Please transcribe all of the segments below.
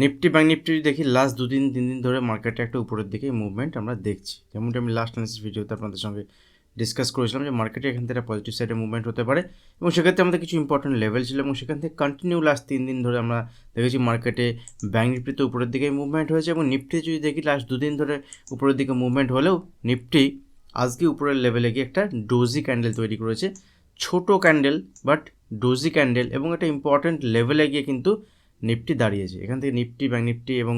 Nifty bank Nifty দেখি last দুদিন, তিন দিন ধরে মার্কেটে একটা উপরের দিকে মুভমেন্ট আমরা দেখছি। যেমনটি আমি লাস্ট অ্যানালিসিস ভিডিওতে আপনাদের সঙ্গে ডিসকাস করেছিলাম যে মার্কেটে এখান থেকে পজিটিভ সাইডে মুভমেন্ট হতে পারে এবং সেক্ষেত্রে আমাদের কিছু ইম্পর্টেন্ট লেভেল ছিল এবং সেখান থেকে কন্টিনিউ লাস্ট তিন দিন ধরে আমরা দেখেছি মার্কেটে ব্যাঙ্ক নিফটিতে উপরের দিকে মুভমেন্ট হয়েছে এবং নিফটি যদি দেখি লাস্ট দুদিন ধরে উপরের দিকে মুভমেন্ট হলেও নিফটি আজকে উপরের লেভেলে গিয়ে একটা ডোজি ক্যান্ডেল তৈরি করেছে। ছোট ক্যান্ডেল বাট ডোজি ক্যান্ডেল এবং একটা ইম্পর্টেন্ট লেভেলে গিয়ে কিন্তু নিফটি দাঁড়িয়েছে। এখান থেকে নিফটি, ব্যাঙ্ক নিফটি এবং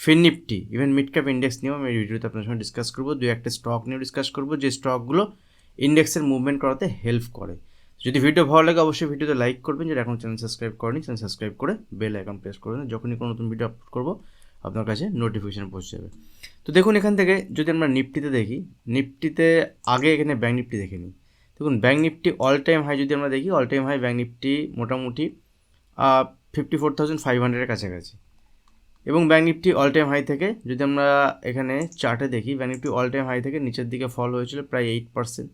Fin Nifty even mid cap index নিয়েও আমি ভিডিওতে আপনার সঙ্গে ডিসকাস করব। দু একটা স্টক নিয়েও ডিসকাস করব, যে স্টকগুলো ইন্ডেক্সের মুভমেন্ট করাতে হেল্প করে। যদি ভিডিও ভালো লাগে, অবশ্যই ভিডিওতে লাইক করবেন। যেটা এখন চ্যানেল সাবস্ক্রাইব করেনি চ্যানেল সাবস্ক্রাইব করে বেল আইকন প্রেস করবেন যখনই কোনো নতুন ভিডিও আপলোড করব, আপনার কাছে নোটিফিকেশান পৌঁছে যাবে। তো দেখুন, এখান থেকে যদি আমরা নিফটিতে দেখি, নিফটিতে আগে এখানে ব্যাঙ্ক নিফটি দেখে নিই দেখুন, bank Nifty all time high যদি আমরা দেখি all time high bank Nifty মোটামুটি ফিফটি ফোর থাউজেন্ড ফাইভ হান্ড্রেডের কাছাকাছি। এবং bank Nifty all time high থেকে, যদি আমরা এখানে চার্টে দেখি bank Nifty all time high থেকে নিচের দিকে ফল হয়েছিল প্রায় এইট পার্সেন্ট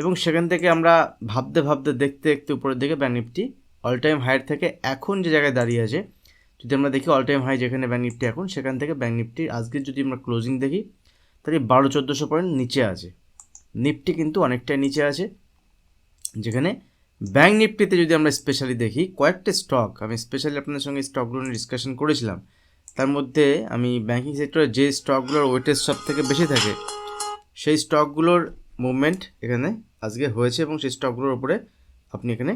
এবং সেখান থেকে আমরা ভাবতে ভাবতে, দেখতে দেখতে উপরের দিকে ব্যাঙ্ক নিফটি অল টাইম হাইয়ের থেকে এখন যে জায়গায় দাঁড়িয়ে আছে, যদি আমরা দেখি অল টাইম হাই যেখানে ব্যাঙ্ক নিফটি এখন, সেখান থেকে ব্যাঙ্ক নিফটি আজকের যদি আমরা ক্লোজিং দেখি, তাহলে বারো চোদ্দোশো পয়েন্ট নিচে আছে। নিফটি কিন্তু অনেকটাই নিচে আছে, যেখানে ব্যাঙ্ক নিফটিতে যদি আমরা স্পেশালি দেখি, কয়েকটা স্টক আমি স্পেশালি আপনাদের সঙ্গে স্টকগুলো নিয়ে ডিসকাশন করেছিলাম। তার মধ্যে আমি ব্যাঙ্কিং সেক্টরে যে স্টকগুলোর ওয়েটেজ সব থেকে বেশি থাকে, সেই স্টকগুলোর মুভমেন্ট এখানে আজকে হয়েছে এবং সেই স্টকগুলোর উপরে আপনি এখানে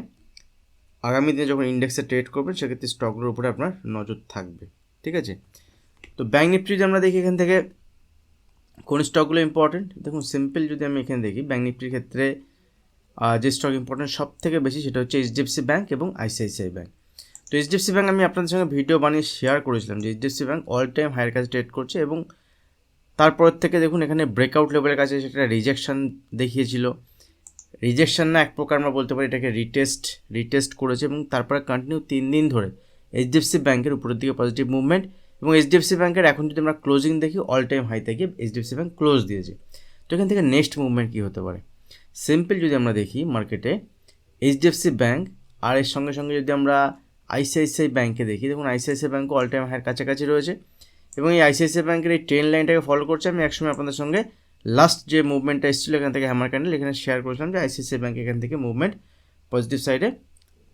আগামী দিনে যখন ইন্ডেক্সে ট্রেড করবেন, সেক্ষেত্রে স্টকগুলোর উপরে আপনার নজর থাকবে। ঠিক আছে? তো ব্যাঙ্ক নিফটি যদি আমরা দেখি এখান থেকে, কোন স্টকগুলো ইম্পর্টেন্ট দেখুন সিম্পল যদি আমি এখানে দেখি ব্যাঙ্ক নিফটির ক্ষেত্রে যে স্টক ইম্পর্টেন্ট সব থেকে বেশি সেটা হচ্ছে এইচডিএফসি ব্যাঙ্ক এবং আইসিআইসিআই ব্যাঙ্ক তো এইচডিএফসি ব্যাঙ্ক আমি আপনাদের সঙ্গে ভিডিও বানিয়ে শেয়ার করেছিলাম যে HDFC bank all time higher কাছে ট্রেড করছে এবং তারপর থেকে দেখুন এখানে ব্রেকআউট লেভেলের কাছে সেটা রিজেকশন দেখিয়েছিল। রিজেকশান না এক প্রকার আমরা বলতে পারি, এটাকে রিটেস্ট রিটেস্ট করেছে এবং তারপরে কন্টিনিউ তিন দিন ধরে এইচডিএফসি ব্যাঙ্কের উপরের দিকে পজিটিভ মুভমেন্ট এবং এইচডিএফসি ব্যাঙ্কের এখন যদি আমরা ক্লোজিং দেখি অল টাইম হাই থেকে এইচডিএফসি ব্যাঙ্ক ক্লোজ দিয়েছে। তো এখান থেকে নেক্সট মুভমেন্ট কী হতে পারে? সিম্পল যদি আমরা দেখি মার্কেটে এইচডিএফসি ব্যাঙ্ক আর এর সঙ্গে সঙ্গে যদি আমরা আইসিআইসিআই ব্যাঙ্কে দেখি, দেখুন আইসিআইসিআই ব্যাঙ্কও অল টাইম হাইয়ের কাছাকাছি রয়েছে। এবং এই আইসিআইসিআই ব্যাঙ্কের এই ট্রেন লাইনটাকে ফলো করছে আমি একসময় আপনাদের সঙ্গে। লাস্ট যে মুভমেন্টটা এসেছিল এখান থেকে হ্যামার ক্যান্ডেল এখানে শেয়ার করেছিলাম যে আইসিআইসিআই ব্যাঙ্ক এখান থেকে মুভমেন্ট পজিটিভ সাইডে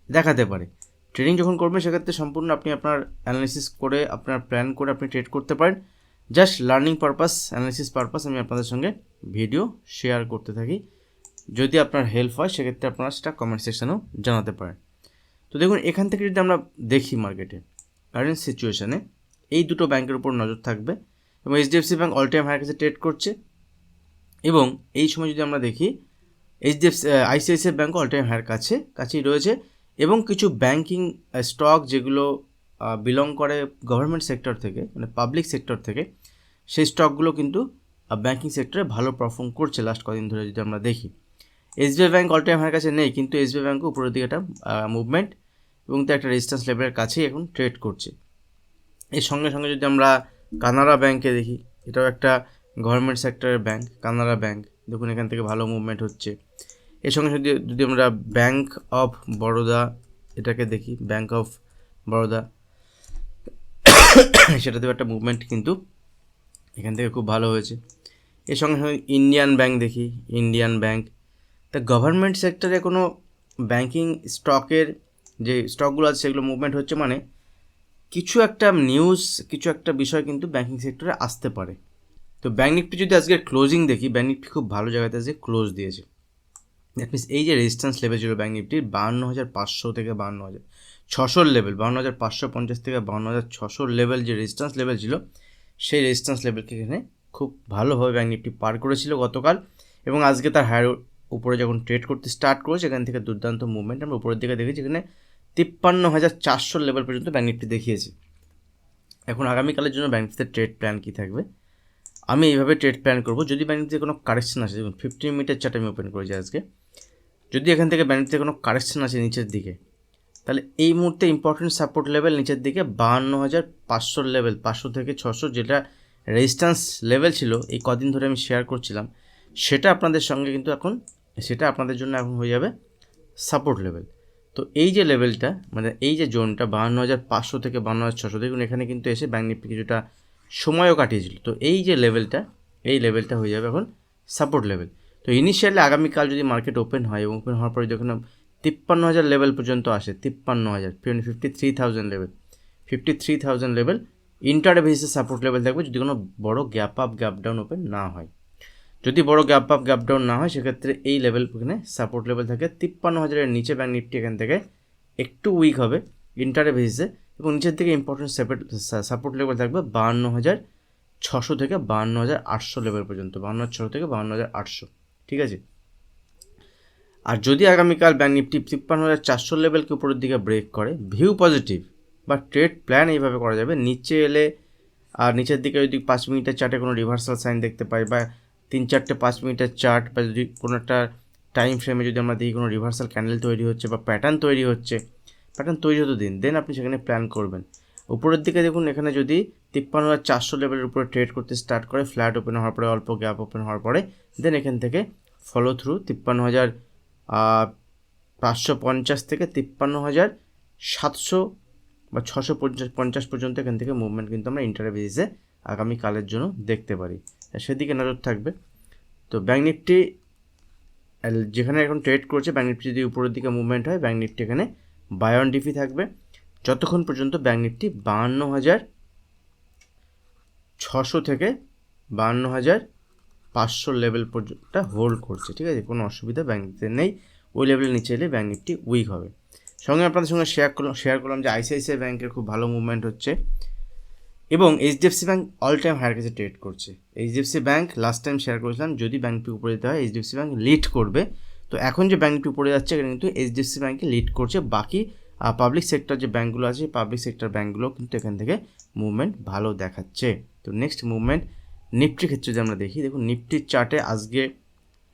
দেখাতে পারে। ট্রেডিং যখন করবেন, সেক্ষেত্রে সম্পূর্ণ আপনি আপনার অ্যানালিসিস করে, আপনার প্ল্যান করে আপনি ট্রেড করতে পারেন। Just learning purpose analysis purpose আমি আপনাদের সঙ্গে ভিডিও শেয়ার করতে থাকি। যদি আপনার হেল্প হয়, সেক্ষেত্রে আপনারা সেটা কমেন্ট সেকশানেও জানাতে পারেন। তো দেখুন, এখান থেকে যদি আমরা দেখি মার্কেটে কারেন্ট সিচুয়েশানে এই দুটো ব্যাংকের উপর নজর থাকবে এবং HDFC bank all time higher কাছে ট্রেড করছে এবং এই সময় যদি আমরা দেখি HDFC ICICI bank all time higher কাছে, কাছেই রয়েছে এবং কিছু ব্যাংকিং স্টক যেগুলো বিলং করে গভর্নমেন্ট সেক্টর থেকে মানে পাবলিক সেক্টর থেকে, সেই স্টকগুলো কিন্তু ব্যাংকিং সেক্টরে ভালো পারফর্ম করছে লাস্ট কদিন ধরে যদি আমরা দেখি। এসবিআই ব্যাঙ্ক অল টাইম কাছে নেই, কিন্তু এসবিআই ব্যাঙ্কও উপরের দিকে একটা মুভমেন্ট এবং তো একটা রেজিস্ট্যান্স লেভেলের কাছেই এখন ট্রেড করছে। এর সঙ্গে সঙ্গে যদি আমরা কানাড়া ব্যাঙ্কে দেখি, এটাও একটা গভর্নমেন্ট সেক্টরের ব্যাঙ্ক কানাড়া ব্যাঙ্ক দেখুন এখান থেকে ভালো মুভমেন্ট হচ্ছে। এর সঙ্গে যদি যদি আমরা ব্যাঙ্ক অফ বরোদা এটাকে দেখি ব্যাঙ্ক অফ বরোদা সেটাতেও একটা মুভমেন্ট কিন্তু এখান থেকে খুব ভালো হয়েছে। এর সঙ্গে সঙ্গে ইন্ডিয়ান ব্যাঙ্ক দেখি ইন্ডিয়ান ব্যাঙ্ক তা গভর্নমেন্ট সেক্টরে কোনো ব্যাঙ্কিং স্টকের যে স্টকগুলো আছে, সেগুলো মুভমেন্ট হচ্ছে মানে কিছু একটা নিউজ কিছু একটা বিষয় কিন্তু ব্যাঙ্কিং সেক্টরে আসতে পারে। তো ব্যাঙ্ক নিফটি যদি আজকের ক্লোজিং দেখি ব্যাঙ্ক নিফটি খুব ভালো জায়গাতে আজকে ক্লোজ দিয়েছে। দ্যাট মিনস এই যে রেজিস্ট্যান্স লেভেল ছিল ব্যাঙ্ক নিফটির বাহান্ন হাজার পাঁচশো থেকে বাহান্ন হাজার, ছশোর লেভেল বাহান্ন হাজার পাঁচশো পঞ্চাশ থেকে বাহান্ন হাজার ছশোর লেভেল যে রেজিস্ট্যান্স লেভেল ছিল, সেই রেজিস্ট্যান্স লেভেলকে এখানে খুব ভালোভাবে ব্যাঙ্ক নিফটি পার করেছিল গতকাল। এবং আজকে তার হায়ার উপরে যখন ট্রেড করতে স্টার্ট করেছে সেখান থেকে দুর্দান্ত মুভমেন্ট আমরা উপরের দিকে দেখেছি এখানে তিপ্পান্ন হাজার চারশোর লেভেল পর্যন্ত ব্যাঙ্ক নিফটি দেখিয়েছে। এখন আগামীকালের জন্য ব্যাঙ্ক নিফটিতে ট্রেড প্ল্যান কী থাকবে? আমি এইভাবে ট্রেড প্ল্যান করব, যদি ব্যাঙ্ক নিফটিতে কোনো কারেকশন আসে, দেখুন ফিফটিন মিনিটের চার্ট আমি ওপেন করেছি আজকে। যদি এখান থেকে ব্যাঙ্ক নিফটিতে কোনো কারেকশন আসে নিচের দিকে, তাহলে এই মুহূর্তে ইম্পর্টেন্ট সাপোর্ট লেভেল নিচের দিকে বাহান্ন হাজার পাঁচশোর লেভেল পাঁচশো থেকে ছশো যেটা রেজিস্ট্যান্স লেভেল ছিল, এই কদিন ধরে আমি শেয়ার করছিলাম, সেটা আপনাদের সঙ্গে কিন্তু এখন সেটা আপনাদের জন্য এখন হয়ে যাবে সাপোর্ট লেভেল তো এই যে লেভেলটা মানে এই যে জোনটা বাহান্ন হাজার পাঁচশো থেকে বাহান্ন হাজার ছশো, দেখুন এখানে কিন্তু এসে ব্যাঙ্ক নিফটি কিছুটা সময়ও কাটিয়েছিল। তো এই যে লেভেলটা এই লেভেলটা হয়ে যাবে এখন সাপোর্ট লেভেল তো ইনিশিয়ালি আগামীকাল যদি মার্কেট ওপেন হয় এবং ওপেন হওয়ার পরে যখন তিপ্পান্ন হাজার লেভেল পর্যন্ত আসে, তিপ্পান্ন হাজার, fifty three thousand level fifty three thousand level inter বেসিসে সাপোর্ট লেভেল থাকবে যদি কোনো বড় gap up gap down open না হয়। যদি বড় গ্যাপ আপ গ্যাপ ডাউন না হয়, সেক্ষেত্রে এই লেভেল এখানে সাপোর্ট লেভেল থাকে। তিপ্পান্ন হাজারের নিচে ব্যাঙ্ক নিফটি এখান থেকে একটু উইক হবে ইন্টারে বেসিসে এবং নিচের দিকে ইম্পর্টেন্ট সাপোর্ট লেভেল থাকবে বাহান্ন হাজার ছশো থেকে বাহান্ন হাজার আটশো লেভেল পর্যন্ত। বাহান্ন ছশো থেকে বাহান্ন হাজার আটশো। ঠিক আছে? আর যদি আগামীকাল ব্যাঙ্ক নিফটি তিপ্পান্ন হাজার চারশো লেভেলকে উপরের দিকে ব্রেক করে ভিউ পজিটিভ বা ট্রেড প্ল্যান এইভাবে করা যাবে। নিচে এলে, আর নিচের দিকে যদি পাঁচ মিনিটের চার্টে কোনো রিভার্সাল সাইন দেখতে পাই বা তিন চারটে পাঁচ মিনিটের চার্ট বা যদি কোনো একটা টাইম ফ্রেমে যদি আমরা দেখি কোনো রিভার্সাল ক্যান্ডেল তৈরি হচ্ছে বা প্যাটার্ন তৈরি হচ্ছে প্যাটার্ন তৈরি হতে দিন দেন আপনি সেখানে প্ল্যান করবেন। উপরের দিকে দেখুন, এখানে যদি তিপ্পান্ন হাজার চারশো লেভেলের উপরে ট্রেড করতে স্টার্ট করে ফ্ল্যাট ওপেন হওয়ার পরে, অল্প গ্যাপ ওপেন হওয়ার পরে দেন এখান থেকে ফলো থ্রু তিপ্পান্ন হাজার পাঁচশো পঞ্চাশ থেকে তিপ্পান্ন হাজার সাতশো বা ছশো পঞ্চাশ পঞ্চাশ পর্যন্ত এখান থেকে মুভমেন্ট কিন্তু আমরা ইন্টার বেসিসে আগামীকালের জন্য দেখতে পারি। সেদিকে নজর থাকবে। তো ব্যাঙ্ক নিফটি যেখানে এখন ট্রেড করছে ব্যাঙ্ক নিফটি যদি উপরের দিকে মুভমেন্ট হয় ব্যাঙ্ক নিফটি এখানে বায়ন ডিফি থাকবে। যতক্ষণ পর্যন্ত ব্যাঙ্ক নিফটি বাহান্ন হাজার ছশো থেকে বাহান্ন হাজার পাঁচশো লেভেল পর্যন্ত হোল্ড করছে, ঠিক আছে? কোনো অসুবিধা ব্যাঙ্ক নিফটিতে নেই। ওই লেভেলের নিচে এলে ব্যাঙ্ক নিফটি উইক হবে। সঙ্গে আপনাদের সঙ্গে শেয়ার করলাম শেয়ার করলাম যে আইসিআইসিআই ব্যাঙ্কের খুব ভালো মুভমেন্ট হচ্ছে। এবং HDFC bank all time higher কাছে ট্রেড করছে। HDFC bank last time share করেছিলাম, যদি ব্যাঙ্কটি উপরে যেতে হয় এইচডিএফসি ব্যাঙ্ক লিড করবে। তো এখন যে ব্যাঙ্কটি উপরে যাচ্ছে, এখানে কিন্তু এইচডিএফসি ব্যাঙ্কে লিড করছে। বাকি পাবলিক সেক্টর যে ব্যাঙ্কগুলো আছে পাবলিক সেক্টর ব্যাঙ্কগুলো কিন্তু এখান থেকে মুভমেন্ট ভালো দেখাচ্ছে। তো নেক্সট মুভমেন্ট নিফটির ক্ষেত্রে যদি আমরা দেখি, দেখুন নিফটির চার্টে আজকে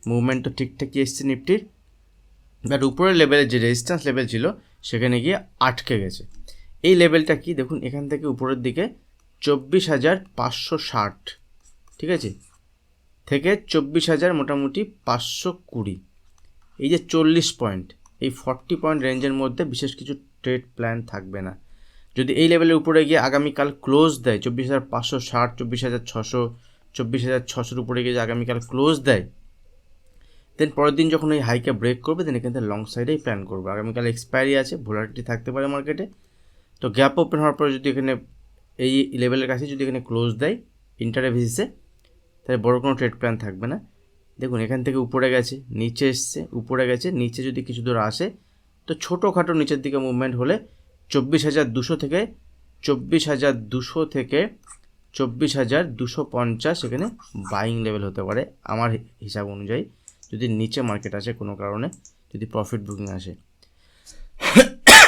মুভমেন্ট তো ঠিকঠাকই এসছে নিফটির বাট উপরের লেভেলের যে রেজিস্ট্যান্স লেভেল ছিল, সেখানে গিয়ে আটকে গেছে। এই লেভেলটা কি? দেখুন এখান থেকে উপরের দিকে চব্বিশ হাজার পাঁচশো ষাট। ঠিক আছে? থেকে চব্বিশ হাজার মোটামুটি পাঁচশো কুড়ি। এই যে চল্লিশ পয়েন্ট, এই ফর্টি পয়েন্ট রেঞ্জের মধ্যে বিশেষ কিছু ট্রেড প্ল্যান থাকবে না। যদি এই লেভেলের উপরে গিয়ে আগামীকাল ক্লোজ দেয়, চব্বিশ হাজার পাঁচশো ষাট, চব্বিশ হাজার ছশো, চব্বিশ হাজার ছশোর উপরে গিয়ে আগামীকাল ক্লোজ দেয় দেন পরের দিন যখন এই হাইকে ব্রেক করবে দেন এখান থেকে লং সাইডেই প্ল্যান করবে। আগামীকাল এক্সপায়ারি আছে ভোলাটিটি থাকতে পারে মার্কেটে তো গ্যাপ ওপেন হওয়ার পরে যদি এখানে এই লেভেলের কাছে যদি এখানে ক্লোজ দেয় ইন্টারে ভিসিসে তাহলে বড় কোনো ট্রেড প্ল্যান থাকবে না। দেখুন, এখান থেকে উপরে গেছে, নিচে এসছে, উপরে গেছে, নিচে যদি কিছু দূর আসে, তো ছোটোখাটো নিচের দিকে মুভমেন্ট হলে চব্বিশ হাজার দুশো থেকে চব্বিশ হাজার দুশো থেকে চব্বিশ হাজার দুশো পঞ্চাশ এখানে বাইং লেভেল হতে পারে আমার হিসাব অনুযায়ী, যদি নিচে মার্কেট আসে কোনো কারণে, যদি প্রফিট বুকিং আসে।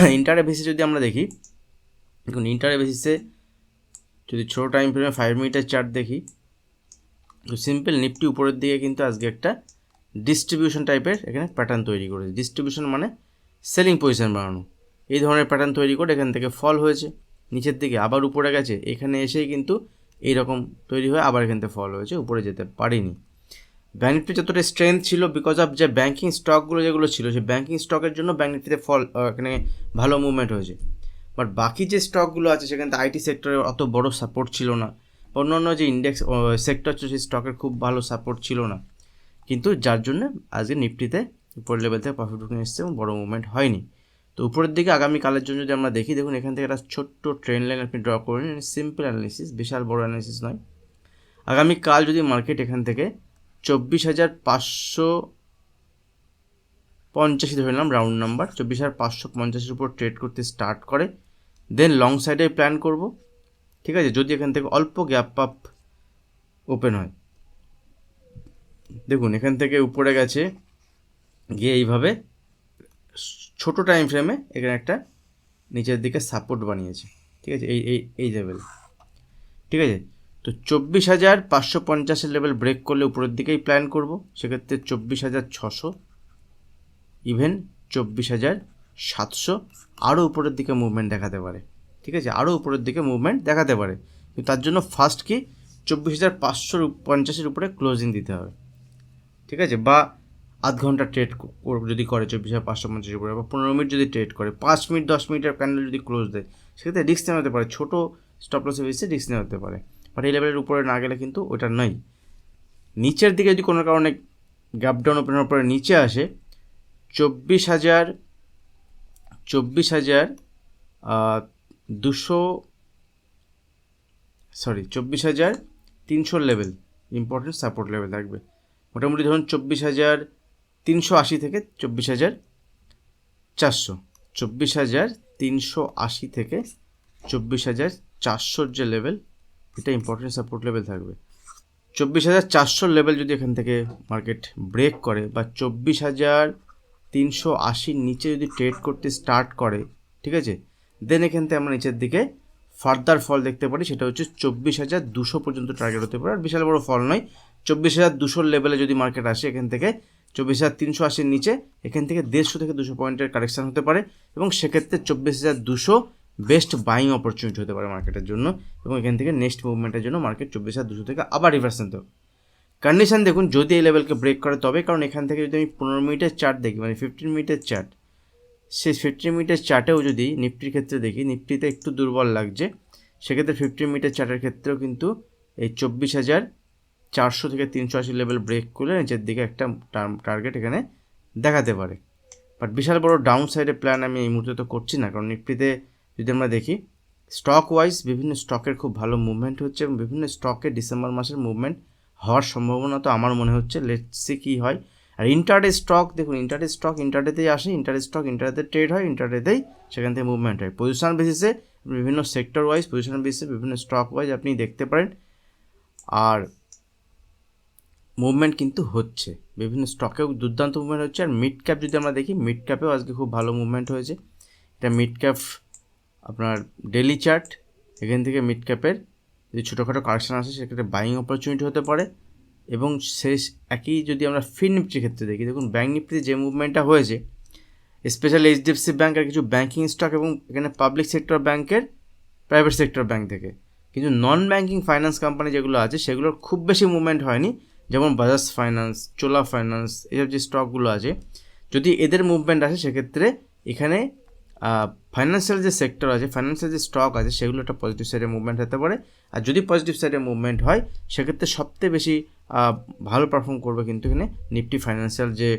ইন্টারে যদি আমরা দেখি, দেখুন ইন্টারে যদি ছোটো টাইম ফ্রেমে ফাইভ মিনিটের চার্ট দেখি, তো সিম্পল নিফটি উপরের দিকে কিন্তু আজকে একটা ডিস্ট্রিবিউশন টাইপের এখানে প্যাটার্ন তৈরি করেছে। ডিস্ট্রিবিউশন মানে সেলিং পজিশন বানানো। এই ধরনের প্যাটার্ন তৈরি করে এখান থেকে ফল হয়েছে, নিচের দিকে আবার উপরে গেছে, এখানে এসেই কিন্তু এইরকম তৈরি হয়ে আবার এখান থেকে ফল হয়েছে, উপরে যেতে পারিনি। ব্যাঙ্ক নিফটি যতটা স্ট্রেংথ ছিল বিকজ অফ যে ব্যাঙ্কিং স্টকগুলো যেগুলো ছিল, সেই ব্যাঙ্কিং স্টকের জন্য ব্যাঙ্ক নিফটিতে ফল এখানে ভালো মুভমেন্ট হয়েছে। বাট বাকি যে স্টকগুলো আছে, সেখানে তো আইটি সেক্টরে অত বড় সাপোর্ট ছিল না। অন্যান্য যে ইন্ডেক্স সেক্টর ছিল সেই স্টকের খুব ভালো সাপোর্ট ছিল না। কিন্তু যার জন্য আজকে নিফটিতে উপর লেভেল থেকে প্রফিট বুকিং এসছে এবং বড় মুভমেন্ট হয়নি। তো উপরের দিকে আগামীকালের জন্য যদি আমরা দেখি, দেখুন এখান থেকে একটা ছোট্ট ট্রেন লাইন আপনি ড্র করে নিন। সিম্পল অ্যানালিসিস বিশাল বড় অ্যানালিসিস নয়। আগামীকাল যদি মার্কেট এখান থেকে চব্বিশ হাজার পাঁচশো পঞ্চাশি ধরে নিলাম রাউন্ড নাম্বার চব্বিশ হাজার পাঁচশো পঞ্চাশের উপর ট্রেড করতে স্টার্ট করে দেন লং সাইডে প্ল্যান করব। ঠিক আছে? যদি এখান থেকে অল্প গ্যাপ আপ ওপেন হয়। দেখুন, এখান থেকে উপরে গেছে। গিয়ে এইভাবে ছোটো টাইম ফ্রেমে এখানে একটা নিচের দিকে সাপোর্ট বানিয়েছে। ঠিক আছে? এই এই এই লেভেল ঠিক আছে? তো চব্বিশ হাজার পাঁচশো পঞ্চাশের লেভেল ব্রেক করলে উপরের দিকেই প্ল্যান করব। সেক্ষেত্রে চব্বিশ হাজার ছশো। ইভেন চব্বিশ হাজার সাতশো আরও উপরের দিকে মুভমেন্ট দেখাতে পারে। ঠিক আছে? আরও উপরের দিকে মুভমেন্ট দেখাতে পারে। কিন্তু তার জন্য ফার্স্ট কি? চব্বিশ হাজার পাঁচশোর পঞ্চাশের উপরে ক্লোজিং দিতে হবে। ঠিক আছে? বা আধ ঘণ্টা ট্রেড যদি করে চব্বিশ হাজার পাঁচশো পঞ্চাশের উপরে, বা পনেরো মিনিট যদি ট্রেড করে, পাঁচ মিনিট, দশ মিনিটের ক্যান্ডেল যদি ক্লোজ দেয়, সেক্ষেত্রে রিস্ক নেওয়া হতে পারে। ছোটো স্টপ লসের বেসে রিস্ক নেওয়া হতে পারে। বাট এই লেভেলের উপরে না গেলে কিন্তু ওটা নয়। নিচের দিকে যদি কোনো কারণে গ্যাপ ডাউন ওপেন হওয়ার নিচে আসে, চব্বিশ হাজার চব্বিশ হাজার দুশো সরি চব্বিশ হাজার তিনশো লেভেল ইম্পর্টেন্ট সাপোর্ট লেভেল থাকবে। মোটামুটি ধরুন চব্বিশ হাজার তিনশো আশি থেকে চব্বিশ হাজার চারশো। চব্বিশ হাজার তিনশো আশি থেকে চব্বিশ হাজার চারশোর যে লেভেল এটা ইম্পর্টেন্ট সাপোর্ট লেভেল থাকবে। চব্বিশ হাজার চারশোর লেভেল যদি এখান থেকে মার্কেট ব্রেক করে বা চব্বিশ হাজার তিনশো আশির নিচে যদি ট্রেড করতে স্টার্ট করে, ঠিক আছে? দেন এখান থেকে আমরা নিচের দিকে ফার্দার ফল দেখতে পারি, সেটা হচ্ছে চব্বিশ হাজার দুশো পর্যন্ত টার্গেট হতে পারে। আর বিশাল বড় ফল নয়, চব্বিশ হাজার দুশোর লেভেলে যদি মার্কেট আসে এখান থেকে, চব্বিশ হাজার তিনশো আশির নিচে, এখান থেকে দেড়শো থেকে দুশো পয়েন্টের কারেকশান হতে পারে এবং সেক্ষেত্রে চব্বিশ হাজার দুশো বেস্ট বাইং অপরচুনিটি হতে পারে মার্কেটের জন্য এবং এখান থেকে নেক্সট মুভমেন্টের জন্য মার্কেট চব্বিশ হাজার দুশো থেকে আবার রিভার্স নিতে কন্ডিশন দেখুন, যদি এই লেভেলকে ব্রেক করে, তবে কারণ এখান থেকে যদি আমি পনেরো মিনিটের চার্ট দেখি মানে ফিফটিন মিনিটের চার্ট সেই ফিফটিন মিনিটের চার্টেও যদি নিফটির ক্ষেত্রে দেখি, নিফটিতে একটু দুর্বল লাগছে, সেক্ষেত্রে ফিফটিন মিনিটের চার্টের ক্ষেত্রেও কিন্তু এই চব্বিশ হাজার চারশো থেকে তিনশো আশি লেভেল ব্রেক করলে নিচের দিকে একটা টার্গেট এখানে দেখাতে পারে। বাট বিশাল বড় ডাউন সাইডে প্ল্যান আমি এই মুহূর্তে তো করছি না, কারণ নিফটিতে যদি আমরা দেখি স্টক ওয়াইজ বিভিন্ন স্টকের খুব ভালো মুভমেন্ট হচ্ছে এবং বিভিন্ন স্টকে ডিসেম্বর মাসের মুভমেন্ট হওয়ার সম্ভাবনা তো আমার মনে হচ্ছে। লেটসি কী হয়। আর ইন্টারডে স্টক দেখুন ইন্টারডে স্টক ইন্টারডেতেই আসে ইন্টারডে স্টক ইন্টারডেতে ট্রেড হয় ইন্টারডেতেই সেখান থেকে মুভমেন্ট হয়। পজিশন বেসিসে বিভিন্ন সেক্টর ওয়াইজ পজিশন বেসিসে বিভিন্ন স্টক ওয়াইজ আপনি দেখতে পারেন। আর মুভমেন্ট কিন্তু হচ্ছে। বিভিন্ন স্টকেও দুর্দান্ত মুভমেন্ট হচ্ছে। আর মিড ক্যাপ যদি আমরা দেখি মিড ক্যাপেও আজকে খুব ভালো মুভমেন্ট হয়েছে। এটা মিড ক্যাপ আপনার ডেলি চার্ট এখান থেকে মিড ক্যাপের যদি ছোটোখাটো কারেকশান আসে, সেক্ষেত্রে বাইং অপরচুনিটি হতে পারে। এবং শেষ একই যদি আমরা ফিন নিফটির ক্ষেত্রে দেখি, দেখুন ব্যাঙ্ক নিফটিতে যে মুভমেন্টটা হয়েছে স্পেশালি এইচডিএফসি ব্যাঙ্ক আর কিছু ব্যাঙ্কিং স্টক এবং এখানে পাবলিক সেক্টর ব্যাঙ্কের প্রাইভেট সেক্টর ব্যাঙ্ক থেকে। কিন্তু নন ব্যাঙ্কিং ফাইন্যান্স কোম্পানি যেগুলো আছে, সেগুলোর খুব বেশি মুভমেন্ট হয়নি। যেমন বাজাজ ফাইন্যান্স চোলা ফাইন্যান্স এইসব যে স্টকগুলো আছে, যদি এদের মুভমেন্ট আসে, সেক্ষেত্রে এখানে ফাইন্যান্সিয়াল যে সেক্টর আছে ফাইন্যান্সিয়াল যে স্টক আছে, সেগুলো একটা পজিটিভ সাইডে মুভমেন্ট হতে পারে। আর যদি পজিটিভ সাইডে মুভমেন্ট হয়, সেক্ষেত্রে সবচেয়ে বেশি ভালো পারফর্ম করবে কিন্তু এখানে নিফটি ফাইন্যান্সিয়াল যে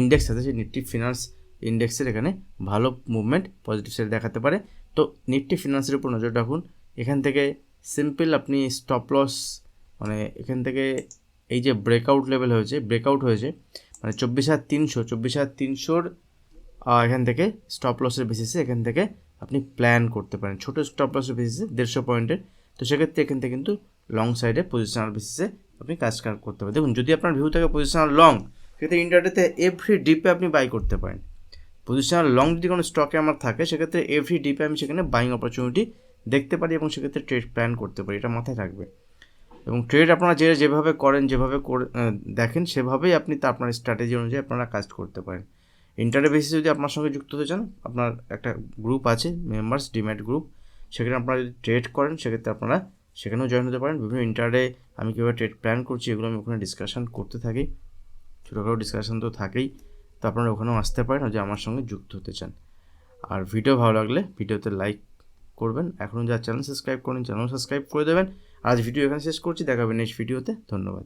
ইন্ডেক্স আছে, সেই নিফটি ফিনান্স ইন্ডেক্সের এখানে ভালো মুভমেন্ট পজিটিভ সাইড দেখাতে পারে। তো নিফটি ফিনান্সের উপর নজর রাখুন। এখান থেকে সিম্পল আপনি স্টপ লস মানে এখান থেকে এই যে ব্রেকআউট লেভেল হয়েছে ব্রেকআউট হয়েছে মানে চব্বিশ হাজার তিনশো, চব্বিশ হাজার তিনশোর এখান থেকে স্টপ লসের বেসিসে এখান থেকে আপনি প্ল্যান করতে পারেন। ছোটো স্টপ লসের বেসিসে দেড়শো পয়েন্টের তো সেক্ষেত্রে এখান থেকে কিন্তু লং সাইডে পজিশনাল বেসিসে আপনি কাজ করতে পারেন। দেখুন, যদি আপনার ভিউ থাকে পজিশনাল লং সেক্ষেত্রে ইন্টারডেতে এভরি ডিপে আপনি বাই করতে পারেন। পজিশনাল লং যদি কোনো স্টকে আমার থাকে, সেক্ষেত্রে এভরি ডিপে আমি সেখানে বাইং অপরচুনিটি দেখতে পারি এবং সেক্ষেত্রে ট্রেড প্ল্যান করতে পারি। এটা মাথায় থাকবে। এবং ট্রেড আপনারা যে যেভাবে করেন, যেভাবে দেখেন, সেভাবেই আপনি তা আপনার স্ট্র্যাটেজি অনুযায়ী আপনারা কাজ করতে পারেন। ইন্টারনেট বেসিসে যদি আপনার সঙ্গে যুক্ত হতে চান, আপনার একটা গ্রুপ আছে মেম্বার্স ডিম্যাট গ্রুপ সেখানে আপনারা যদি ট্রেড করেন, সেক্ষেত্রে আপনারা সেখানেও জয়েন হতে পারেন। বিভিন্ন ইন্টারডে আমি কীভাবে ট্রেড প্ল্যান করছি, এগুলো আমি ওখানে ডিসকাশন করতে থাকি। ছোটোখাটো ডিসকাশন তো থাকেই। তো আপনারা ওখানেও আসতে পারেন, যে আমার সঙ্গে যুক্ত হতে চান। আর ভিডিও ভালো লাগলে ভিডিওতে লাইক করবেন। এখনও যা চ্যানেল সাবস্ক্রাইব করেন চ্যানেল সাবস্ক্রাইব করে দেবেন। আজ ভিডিও এখানে শেষ করছি দেখাবেন নেক্সট ভিডিওতে ধন্যবাদ।